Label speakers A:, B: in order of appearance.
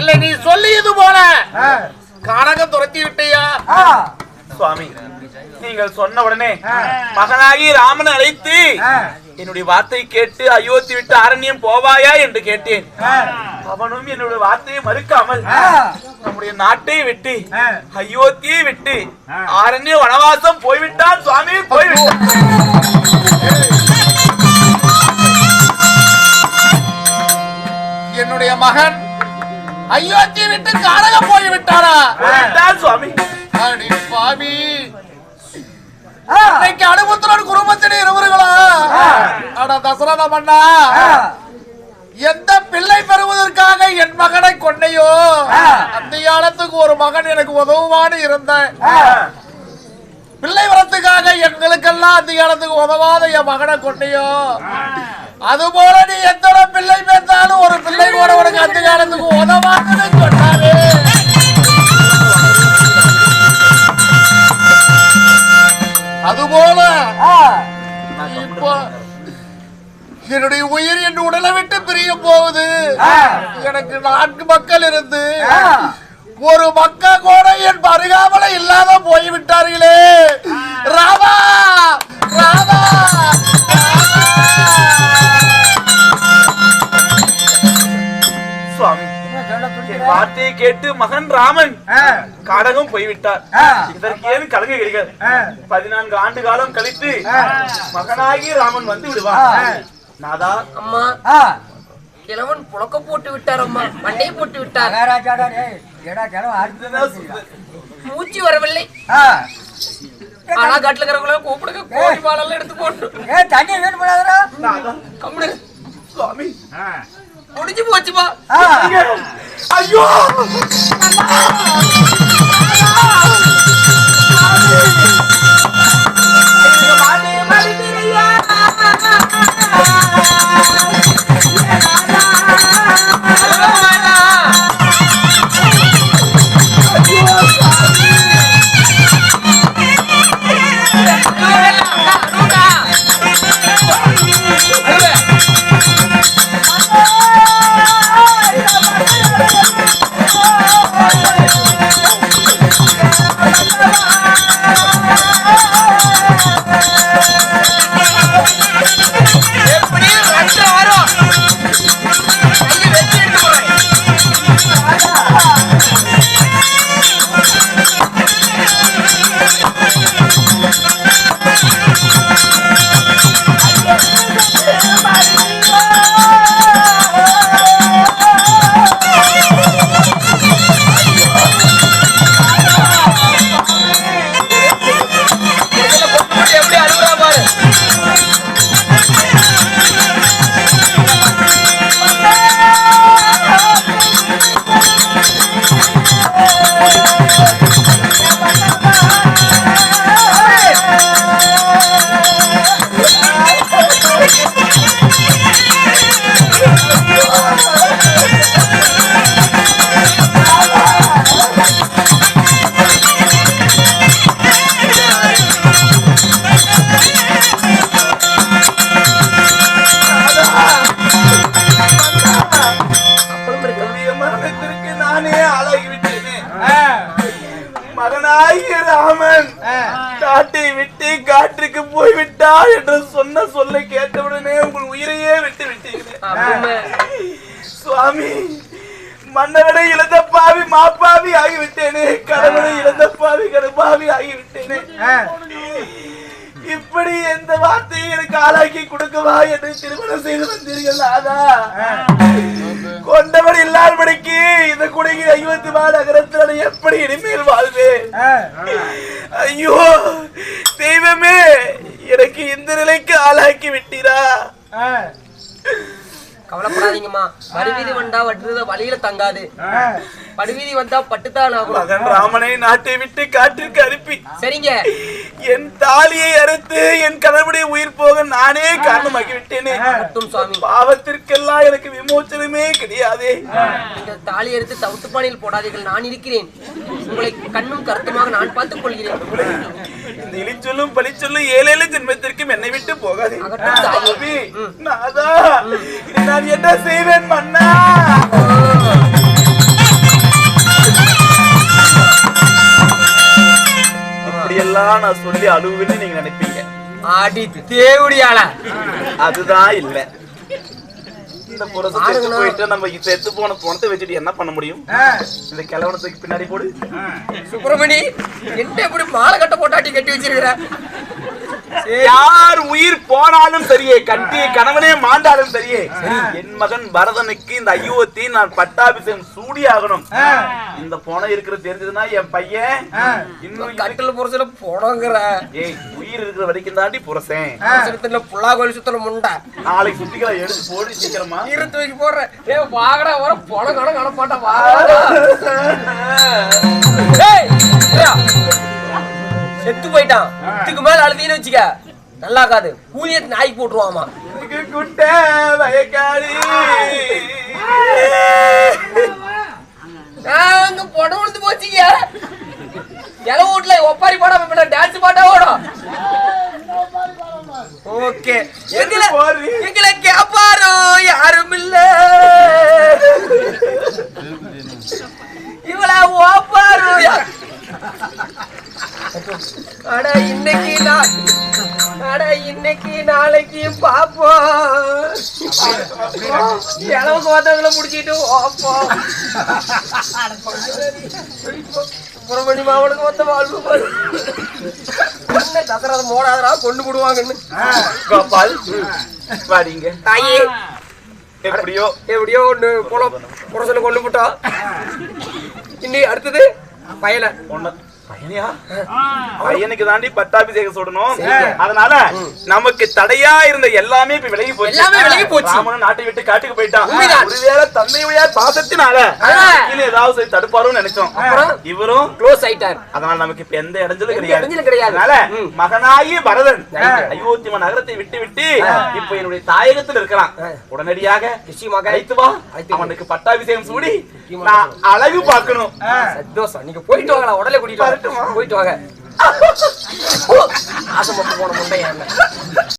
A: இல்லை நீ சொல்லியது போல. கானகம் துரத்தி விட்டையா?
B: சுவாமி நீங்கள் சொன்ன உடனே மகனாகி ராமனை அழைத்து என்னுடைய வார்த்தை கேட்டு அயோத்தி விட்டு அரண்யம் போவாயா? என்று கேட்டேன். அவனும் என்னுடைய வார்த்தையை மறுக்காமல் நம்முடைய நாட்டை விட்டு அயோத்தியை விட்டு ஆரண்ய வனவாசம் போய்விட்டான். சுவாமி போய்விட்டான்.
A: என்னுடைய மகன் அயோத்தி விட்டு கானகம் போய் விட்டாரா
B: சுவாமி.
A: அடி பாவி. அன்னைக்கு அனுபவத்துடன் குடும்பத்தின் இருவர்களா அட தசரத மன்னா எந்த பிள்ளை பெறுவதற்காக என் மகனை கொண்டையோ அந்த காலத்துக்கு ஒரு மகன் எனக்கு உதவுவான்னு இருந்தேன். பிள்ளை வரத்துக்காக எங்களுக்கெல்லாம் அந்த காலத்துக்கு உதவாத என் மகனை கொண்டையோ அதுபோல நீ எத்தனை பிள்ளை பெற்றாலும் ஒரு பிள்ளை கூட உனக்கு அந்த காலத்துக்கு உதவாதுன்னு சொன்னாரு. அதுபோல இப்போ என்னுடைய உயிர் என் உடலை விட்டு பிரிய போகுது. எனக்கு நான்கு மக்கள் இருந்து ஒரு மக்க கூட என் பருகாமல இல்லாத போய்விட்டார்களே. ராமா ராமா
B: வார்த்தையை கேட்டு மகன் ராமன். காடகம் போய்விட்டார். இதற்கு ஏன் கலங்க கிடைக்காது பதினான்கு ஆண்டு காலம் கழித்து மகனாகி ராமன் வந்து விடுவான் நாதா
C: அம்மா. கிழவன் புழக்க போட்டு விட்டார் அம்மா. மண்டையை போட்டு விட்டார். மூச்சு வரவில்லை. ஆனா கட்டுல இருக்கிறவங்கள கூப்பிடுங்க. கோழி பாலெல்லாம் எடுத்து போட்டு.
D: தண்ணி வேணும்
B: சுவாமி.
C: முடிஞ்சு போச்சுப்பா.
B: ஐயோ. போய்விட்டார் என்று சொன்ன சொல்லை கேட்டவுடனே உங்கள் உயிரையே விட்டு விட்டீர்கள். சுவாமி மன்னவனை இழந்த பாவி மாப்பாவி ஆகிவிட்டேனே. கடவுளை இழந்த பாவி கருப்பாவி ஆகிவிட்டேனே. இப்படி எந்த வார்த்தையை எனக்கு ஆளாக்கி கொடுக்கவா என்று திருமணம் செய்து வந்தீர்கள் நாதா கொண்டவன் இல்லாதபடிக்கு இந்த குடிக்கு ஐம்பத்தி மாத நகரத்தில் எப்படி இனிமேல் வாழ்வேன்? ஐயோ தெய்வமே எனக்கு இந்த நிலைக்கு ஆளாக்கி விட்டீரா?
C: கவலைப்படாதீங்கம்மா. மறுவீதி வந்தா வட்டுறத வழியில தங்காது. படுவீதி வந்தா பட்டுத்தான் ஆகும்.
B: மகன் ராமனை நாட்டை விட்டு காட்டிற்கு அனுப்பி.
C: சரிங்க.
B: என் தாலியை அறுத்து என் கணவனுடைய உயிர் போக நானே காரணமாக்கி விட்டேனே
C: சுவாமி.
B: பாவத்திற்கெல்லாம் எனக்கு விமோச்சனமே கிடையாதே.
C: இந்த தாலி எடுத்து தவுத்துப்பானையில் போடாதீர்கள். நான் இருக்கிறேன். உங்களை கண்ணும் கருத்துமாக நான் பார்த்துக் கொள்கிறேன்.
B: இந்த இழிச்சொல்லும் பழிச்சொல்லும் ஏழேழு ஜென்மத்திற்கும் என்னை விட்டு போகாதே. நாதா நான் என்ன செய்வேன் மன்னா? அப்படியெல்லாம் நான் சொல்லி அழுவுன்னு நீங்க நினைப்பீங்க.
C: ஆடி தேவடியாளா.
B: அதுதான் இல்ல. இந்த புறத்தை செத்து போயிட்டு நம்ம செத்து போன பணத்தை வச்சுட்டு என்ன பண்ண முடியும்? இந்த கிழவனத்துக்கு பின்னாடி போடு.
C: சுப்பிரமணி என்ன இப்படி மாலை கட்ட போட்டாட்டி கட்டி வச்சிருக்கிற?
B: யார் உயிர் போனாலும் சரியே கட்டிய கணவனே மாண்டாலும் சரியே. என் மகன் பரதனுக்கு இந்த ஐயோத்தி நான் பட்டாபிஷேகம் சூடி ஆகணும். இந்த பணம் இருக்கிறது தெரிஞ்சதுன்னா என் பையன் இன்னும்
C: கட்டில புரசல போனோங்கிற.
B: ஏய் உயிர் இருக்கிற வரைக்கும் தாண்டி புரசேன்
C: புள்ளா கோயில் சுத்தல முண்டை.
B: நாளைக்கு சுத்திக்கலாம் எடுத்து போடு சீக்கிரமா.
C: இரு தூக்கி போடுறேன். ஏ வாங்கடா வர பணம் கணக்கு காண மாட்டா வாங்கடா. செத்து போயிட்டான். மேல அழுதின்னு வச்சுக்க. நல்லா இருக்காது கூலியத்தை நாய்க்கு போட்டுருவாமா.
B: குட்டை வயக்காடு.
C: நாங்க படம் விழுந்து போச்சுங்க. இல வீட்டுல ஒப்பாரி பாடாம டான்ஸ் பாட்டா ஓடும். ஓகே. எங்களை. எங்களை கேப்பாரோ? யாரும் இல்ல அட இன்னைக்கு நான் அட இன்னைக்கு நாளைக்கு பாப்போம் இளவுக்கு வந்தவங்களை முடிச்சிட்டு ஓப்போம் சுப்பிரமணி மாவனுக்கு வந்த வாழ்வு. என்ன தசரத மோடாதரா கொண்டு போடுவாங்கன்னு.
B: கோபால் வாடிங்க.
C: தாயே.
B: எப்படியோ.
C: எப்படியோ ஒண்ணு குளம் குளத்துல கொண்டு போட்டோம் இன்னி அடுத்தது பயல.
B: ஒண்ணு. பையனியா பையனுக்கு தாண்டி பட்டாபிஷேகம் சொல்லணும். அதனால நமக்கு தடையா இருந்த எல்லாமே இப்ப விலகி போச்சு
C: விலகி போச்சு.
B: நாட்டை விட்டு காட்டுக்கு போயிட்டான். ஒருவேளை தந்தை உயர் பாசத்தினால. கீழே ஏதாவது சொல்லி தடுப்பாருன்னு நினைச்சோம்? இவரும்
C: க்ளோஸ் ஆயிட்டார்
B: அதனால நமக்கு இப்ப எந்த இடைஞ்சலும் கிடையாது
C: கிடையாது.
B: அதனால
C: ம்.
B: மகனாகிய பரதன். அயோத்திம நகரத்தை விட்டு விட்டு இப்ப என்னுடைய தாயகத்தில் இருக்கிறான். உடனடியாக
C: நிச்சயமாக.
B: அழைத்து வா. அவனுக்கு பட்டாபிஷேகம் சூடி. நான் அழகு பார்க்கணும்
C: சந்தோஷம் நீங்க போயிட்டு வாங்களா உடனே கூட்டிட்டு.
B: வரட்டுமா?
C: போயிட்டு வாங்க. ஆசை மட்டும் போன முண்டையா